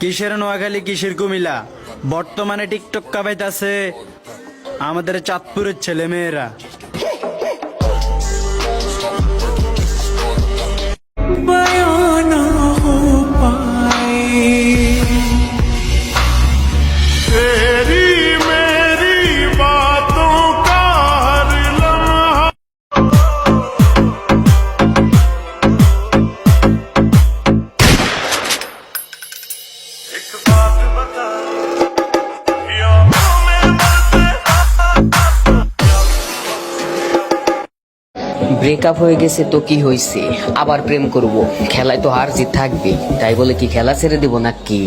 কিসের নোয়াখালী কিসের কুমিলা বর্তমানে টিকটক কাবাইতাছে আমাদের চাঁদপুরের ছেলেমেয়েরা। ব্রেকআপ হয়ে গেছে তো কি হয়েছে আবার প্রেম করব। খেলায় তো হার জিত থাকবে তাই বলে কি খেলা ছেড়ে দেবো নাকি?